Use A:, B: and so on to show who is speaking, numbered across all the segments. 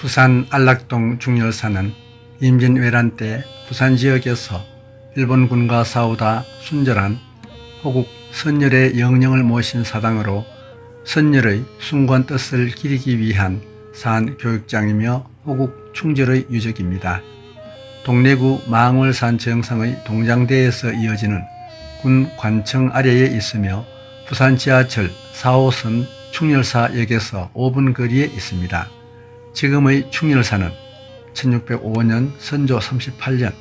A: 부산 안락동 중열사는 임진왜란 때 부산 지역에서 일본군과 싸우다 순절한 호국 선열의 영령을 모신 사당으로 선열의 숭고한 뜻을 기리기 위한 산 교육장이며 호국 충절의 유적입니다. 동래구 망월산 정상의 동장대에서 이어지는 군 관청 아래에 있으며 부산 지하철 4호선 충렬사역에서 5분 거리에 있습니다. 지금의 충렬사는 1605년 선조 38년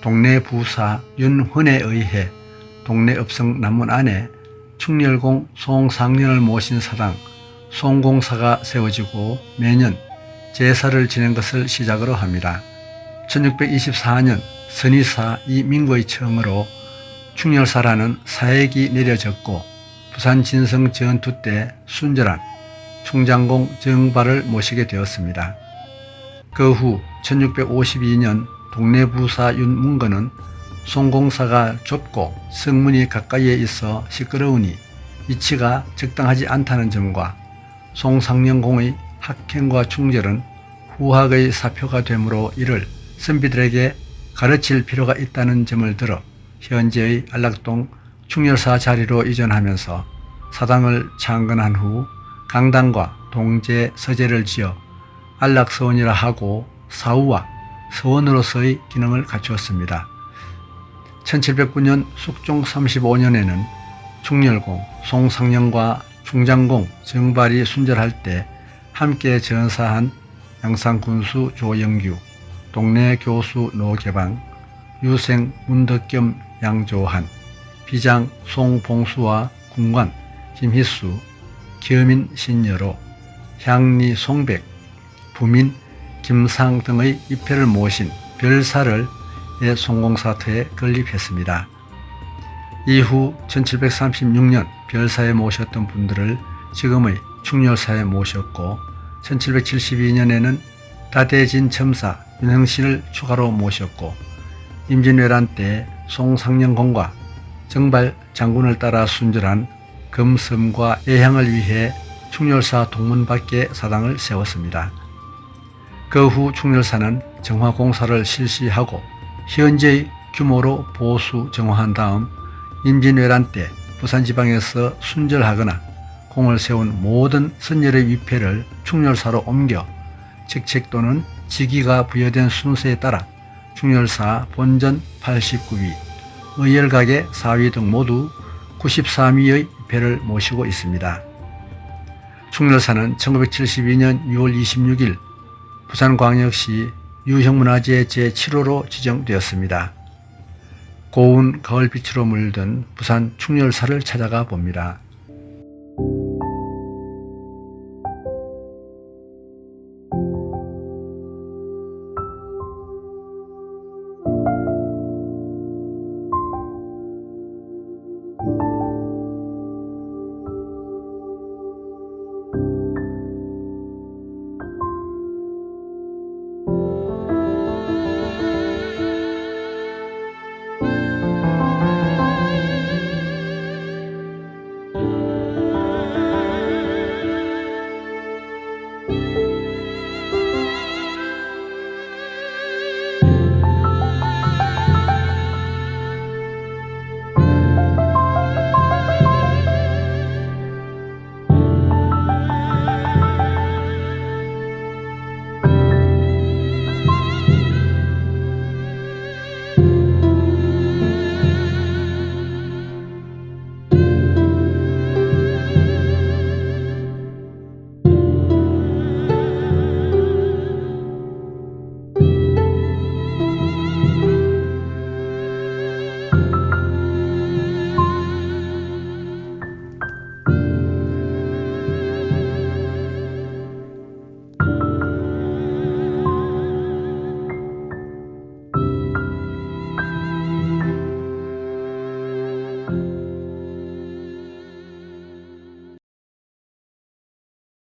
A: 동래 부사 윤헌에 의해 동래 읍성 남문 안에 충렬공 송상련을 모신 사당 송공사가 세워지고 매년 제사를 지낸 것을 시작으로 합니다. 1624년 선의사 이민고의 청으로 충렬사라는 사액이 내려졌고 부산 진성 전투 때 순절한 충장공 정발을 모시게 되었습니다. 그 후 1652년 동네 부사 윤문건은 송공사가 좁고 성문이 가까이에 있어 시끄러우니 위치가 적당하지 않다는 점과 송상령공의 학행과 충절은 후학의 사표가 되므로 이를 선비들에게 가르칠 필요가 있다는 점을 들어 현재의 안락동 충렬사 자리로 이전하면서 사당을 창건한 후 강당과 동제 서재를 지어 안락서원이라 하고 사후와 서원으로서의 기능을 갖추었습니다. 1709년 숙종 35년에는 충렬공, 송상령과 충장공 정발이 순절할 때 함께 전사한 양산군수 조영규, 동네 교수 노계방, 유생 문덕겸 양조한, 비장 송봉수와 군관 김희수, 겸인 신여로, 향리 송백, 부민 김상 등의 입회를 모신 별사를 의 송공사터에 건립했습니다. 이후 1736년 별사에 모셨던 분들을 지금의 충렬사에 모셨고 1772년에는 다대진 첨사 윤형신을 추가로 모셨고 임진왜란 때 송상령공과 정발 장군을 따라 순절한 금섬과 예향을 위해 충렬사 동문 밖에 사당을 세웠습니다. 그 후 충렬사는 정화공사를 실시하고 현재의 규모로 보수 정화한 다음 임진왜란 때 부산지방에서 순절하거나 공을 세운 모든 선열의 위패를 충렬사로 옮겨 직책 또는 직위가 부여된 순서에 따라 충렬사 본전 89위, 의열각의 4위 등 모두 93위의 위패를 모시고 있습니다. 충렬사는 1972년 6월 26일 부산광역시 유형문화재 제7호로 지정되었습니다. 고운 가을빛으로 물든 부산 충렬사를 찾아가 봅니다.